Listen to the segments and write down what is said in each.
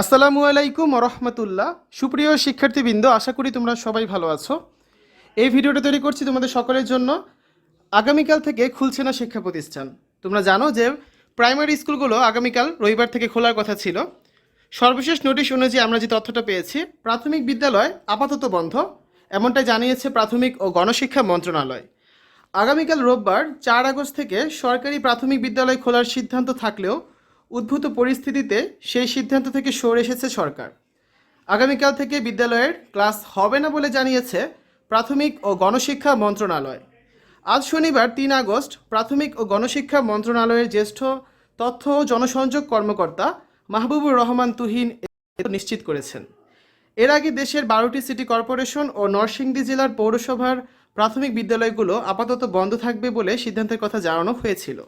আসসালামু আলাইকুম রহমতুল্লাহ সুপ্রিয় শিক্ষার্থীবৃন্দ, আশা করি তোমরা সবাই ভালো আছো। এই ভিডিওটা তৈরি করছি তোমাদের সকলের জন্য। আগামীকাল থেকে খুলছে না শিক্ষা প্রতিষ্ঠান। তোমরা জানো যে প্রাইমারি স্কুলগুলো আগামীকাল রবিবার থেকে খোলার কথা ছিল। সর্বশেষ নোটিশ অনুযায়ী আমরা যে তথ্যটা পেয়েছি, প্রাথমিক বিদ্যালয় আপাতত বন্ধ, এমনটাই জানিয়েছে প্রাথমিক ও গণশিক্ষা মন্ত্রণালয়। আগামীকাল রোববার চার আগস্ট থেকে সরকারি প্রাথমিক বিদ্যালয় খোলার সিদ্ধান্ত থাকলেও উদ্ভূত পরিস্থিতিতে সেই সিদ্ধান্ত থেকে সরে এসেছে সরকার। আগামীকাল থেকে বিদ্যালয়ের ক্লাস হবে না বলে জানিয়েছে প্রাথমিক ও গণশিক্ষা মন্ত্রণালয়। আজ শনিবার তিন আগস্ট প্রাথমিক ও গণশিক্ষা মন্ত্রণালয়ের জ্যেষ্ঠ তথ্য ও জনসংযোগ কর্মকর্তা মাহবুবুর রহমান তুহিন নিশ্চিত করেছেন। এর আগে দেশের বারোটি সিটি কর্পোরেশন ও নরসিংদী জেলার পৌরসভার প্রাথমিক বিদ্যালয়গুলো আপাতত বন্ধ থাকবে বলে সিদ্ধান্তের কথা জানানো হয়েছিল।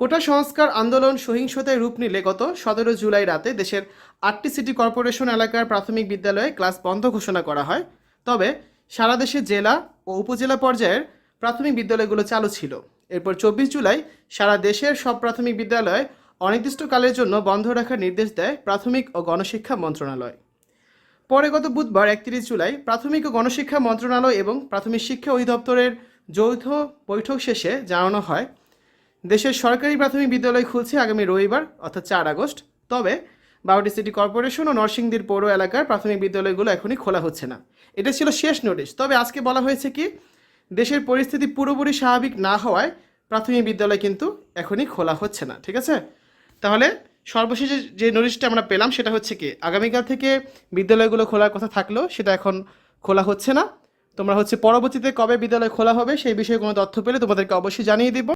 কোটা সংস্কার আন্দোলন সহিংসতায় রূপ নিলে গত সতেরো জুলাই রাতে দেশের আটটি সিটি কর্পোরেশন এলাকার প্রাথমিক বিদ্যালয়ে ক্লাস বন্ধ ঘোষণা করা হয়। তবে সারা দেশে জেলা ও উপজেলা পর্যায়ের প্রাথমিক বিদ্যালয়গুলো চালু ছিল। এরপর চব্বিশ জুলাই সারা দেশের সব প্রাথমিক বিদ্যালয় অনির্দিষ্টকালের জন্য বন্ধ রাখার নির্দেশ দেয় প্রাথমিক ও গণশিক্ষা মন্ত্রণালয়। পরে গত বুধবার একত্রিশ জুলাই প্রাথমিক ও গণশিক্ষা মন্ত্রণালয় এবং প্রাথমিক শিক্ষা অধিদপ্তরের যৌথ বৈঠক শেষে জানানো হয় দেশের সরকারি প্রাথমিক বিদ্যালয় খুলছে আগামী রবিবার, অর্থাৎ চার আগস্ট। তবে বারোটি সিটি কর্পোরেশন ও নরসিংদীর পৌর এলাকার প্রাথমিক বিদ্যালয়গুলো এখনই খোলা হচ্ছে না। এটা ছিল শেষ নোটিশ। তবে আজকে বলা হয়েছে কি, দেশের পরিস্থিতি পুরোপুরি স্বাভাবিক না হওয়ায় প্রাথমিক বিদ্যালয় কিন্তু এখনই খোলা হচ্ছে না, ঠিক আছে? তাহলে সর্বশেষে যে নোটিশটা আমরা পেলাম সেটা হচ্ছে কি, আগামীকাল থেকে বিদ্যালয়গুলো খোলার কথা থাকলেও সেটা এখন খোলা হচ্ছে না। তোমরা হচ্ছে পরবর্তীতে কবে বিদ্যালয় খোলা হবে সেই বিষয়ে কোনো তথ্য পেলে তোমাদেরকে অবশ্যই জানিয়ে দিব।